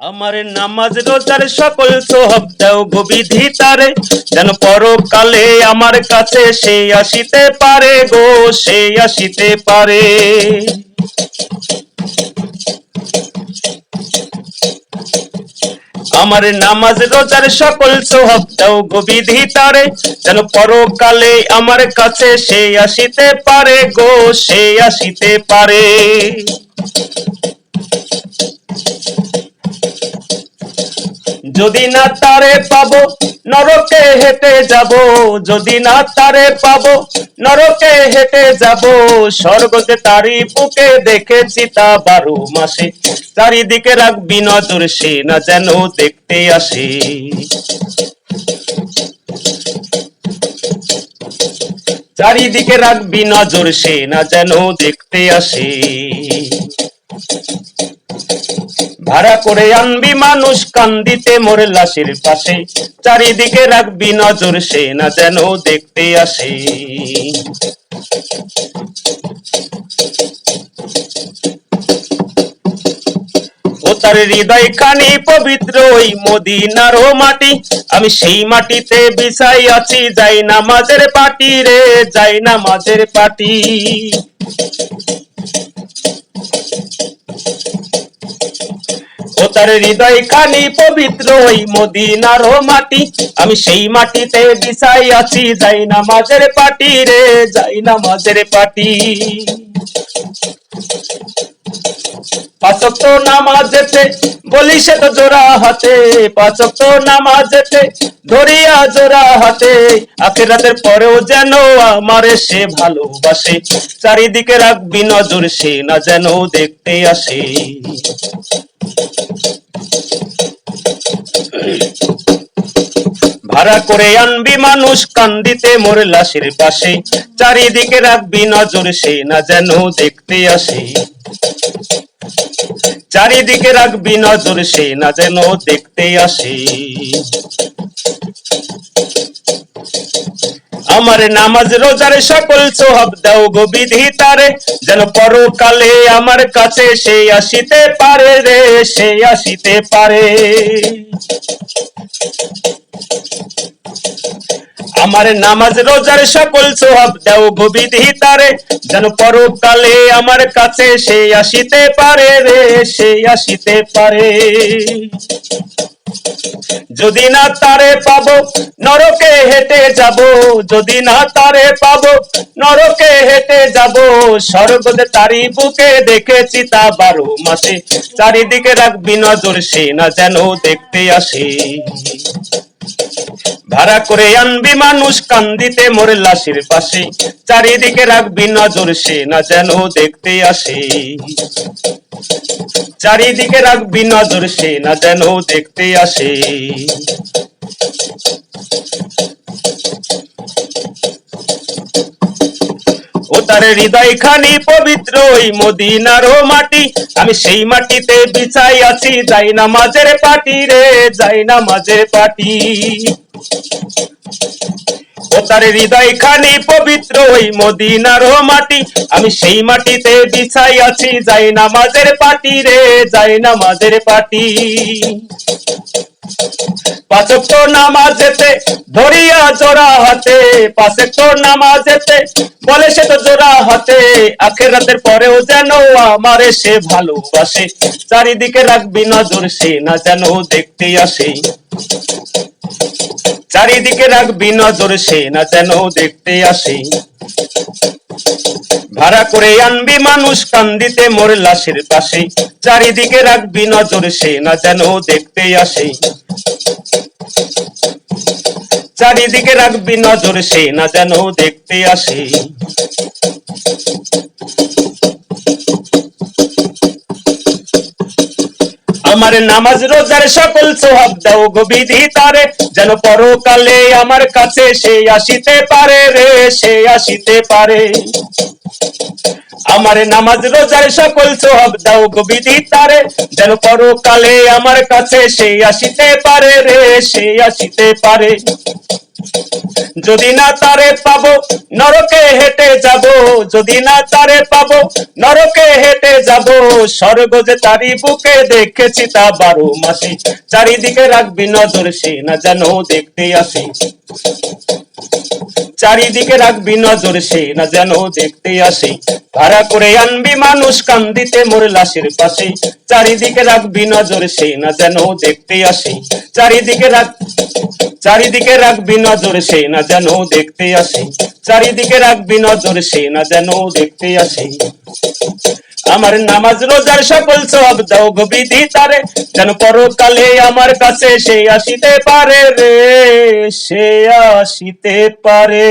আমার নামাজ রোজার সকল সোহব দাও গোবিধি তারে যেন পরকালে আমার কাছে সে আসিতে পারে গো সে আসিতে পারে। আমার নামাজ রোজার সকল সোহব দাও গোবিধি তারে যেন পরকালে আমার কাছে সে আসিতে পারে গো সে আসিতে পারে। যদি না তারে পাবো, নরকে হেঁটে যাব। যদি না তারে পাবো, নরকে হেঁটে যাব। স্বর্গতে তারি বুকে দেখেছি তা বারো মাসে। চারিদিকে রাখবি নজর সে না যেন দেখতে আসে। চারিদিকে রাখবি নজর সে না যেন দেখতে আসে। ভাড়া করে আনবি মানুষ কান্দিতে মোর লাশের পাশে। চারিদিকে রাখবি নজর, সে না যেন দেখতে আসে। তার হৃদয় খানি পবিত্র ওই মদিনার ও মাটি। আমি সেই মাটিতে বিছাই আছি, যাই না মাঝের পাটি রে, যাই না মাঝের পাটি। তার হৃদয় খানি পবিত্র ওই মদিনার মাটি। আমি সেই মাটিতে বিছাই আছি, যাই না মাঝের পাটি রে, যাই না মাঝের পাটি পাচক তো নামাজেতে বলি সে তো জোড়া হাতে। পাচক তো নামাজেতে ধরিয়া জোড়া হাতে। আখেরাতের পরেও যেন আমারে সে ভালোবাসে। চারিদিকে রাখবি নজর, সে না যেন দেখতে আসে। ভাড়া করে আনবি মানুষ কান্দিতে মোর লাশের পাশে। চারিদিকে রাখবি নজর, সে না যেন দেখতে আসে। চারিদিকে রাখবি নজর, সে না যেন দেখতে আসে। আমার নামাজ রোজার সকল সোহাব দাও গো বিধি তারে যেন পরকালে আমার কাছে সে আসিতে পারে রে। সে আসিতে পারে। আমার নামাজ, রোজার সকল সোহাব দাও গো বিধি তারে যেন পরকালে আমার কাছে সে আসিতে পারে রে, সে আসিতে পারে। যদি না তারে পাবো, নরকে হেঁটে যাব। যদি না তারে পাবো, নরকে হেঁটে যাব। স্বর্গতে তারি বুকে দেখেছি তা বারো মাসে। চারিদিকে রাখবি নজর, সে না যেন দেখতে আসে। ভাড়া করে আনবি মানুষ কান্দিতে মোর লাশের পাশে। চারিদিকে রাখবি নজর, সে না যেন দেখতে আসে। চারিদিকে রাখবি নজর, সে না যেন দেখতে আসে। তার হৃদয় খানি পবিত্র ওই মদিনার ও মাটি। আমি সেই মাটিতে বিছাই আছি, যাই না মাঝের পাটি রে, যাই না মাঝের পাটি। ও তার হৃদয় খানি পবিত্র ওই মদিনার মাটি। আমি সেই মাটিতে বিছাই আছি, যাই না মাঝের পাটি রে, যাই না মাঝের পাটি। জোড়া হাতে বলে সে তো জোড়া হাতে পরেও যেন আমারে সে ভালোবাসে। চারিদিকে রাখবি নজর, সে না যেন দেখতে আসে। চারিদিকে রাখবি নজর, সে না যেন দেখতে আসে। ভাড়া করে আনবি মানুষ কান্দিতে মোর লাশের পাশে। চারিদিকে রাখবি নজর, সে না যেন দেখতে আসে। চারিদিকে রাখবি নজর সে না যেন দেখতে আসে। আমার নামাজ রোজার সকল সোহাব দাও গো বিধি তারে। যেন পরকালে আমার কাছে সে আসিতে পারে রে, সে আসিতে পারে। আমার নামাজ রোজার সকল সোহাব দাও গো বিধি তারে। যেন পরকালে আমার কাছে সে আসিতে পারে রে, সে আসিতে পারে। যদি না তারে পাবো, নরকে হেঁটে যাব। যদি না তারে পাবো, নরকে হেঁটে যাব। স্বর্গ যে তারি বুকে দেখেছি তা বারো মাসি। চারিদিকে রাখবি নজর সে না যেন দেখতে আসে। চারিদিকে রাখবি নজর সে, না যেন দেখতে আসে। ভাড়া করে আনবি মানুষ কান্দিতে মোর লাশের পাশে। চারিদিকে রাখবি নজর সে, না যেন দেখতে আসে। চারিদিকে রাখ চারিদিকে রাখবি নজর সে, না যেন দেখতে আসে। চারিদিকে রাখবি নজর সে, না যেন দেখতে আসে। আমার নামাজ রোজার সকল সব দাও বিধি তারে। যেন পরকালে আমার কাছে সে আসিতে পারে রে, সে আসিতে পারে।